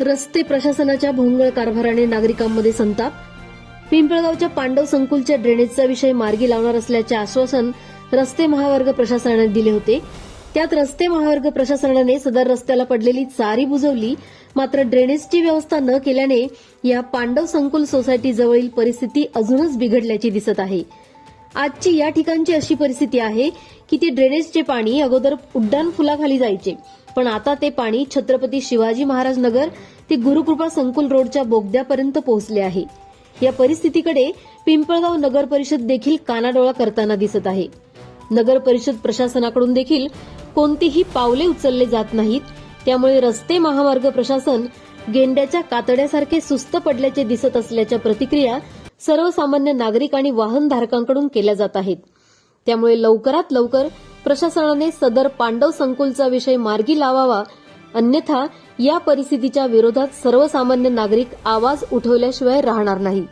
रस्ते प्रशासनाच्या भोंगळ कारभाराने नागरिकांमध्ये संताप. पिंपळगावच्या पांडव संकुलच्या ड्रेनेजचा विषय मार्गी लावणार असल्याचे आश्वासन रस्ते महामार्ग प्रशासनाने दिले होते. त्यात रस्ते महामार्ग प्रशासनाने सदर रस्त्याला पडलेली चारी बुजवली मात्र ड्रेनेजची व्यवस्था न केल्याने या पांडव संकुल सोसायटीजवळील परिस्थिती अजूनच बिघडल्याची दिसत आहे. आजची या ठिकाणची अशी परिस्थिती आहे की ते ड्रेनेजचे पाणी अगोदर उड्डाण फुलाखाली जायचे. पण आता ते पाणी छत्रपती शिवाजी महाराज नगर ते गुरुकृपा संकुल रोडच्या बोगद्यापर्यंत पोहोचले आहे. या परिस्थितीकडे पिंपळगाव नगर परिषद देखील कानाडोळा करताना दिसत आहे. नगर परिषद प्रशासनाकडून देखील कोणतीही पावले उचलले जात नाहीत. त्यामुळे रस्ते महामार्ग प्रशासन गेंड्याच्या कातड्यासारखे सुस्त पडल्याचे दिसत असल्याच्या प्रतिक्रिया सर्वसामान्य नागरिक आणि वाहनधारकांकडून केल्या जात आहेत. त्यामुळे लवकरात लवकर प्रशासनाने सदर पांडव संकुलचा विषय मार्गी लावावा. अन्यथा या परिस्थितीच्या विरोधात सर्वसामान्य नागरिक आवाज उठवल्याशिवाय राहणार नाही.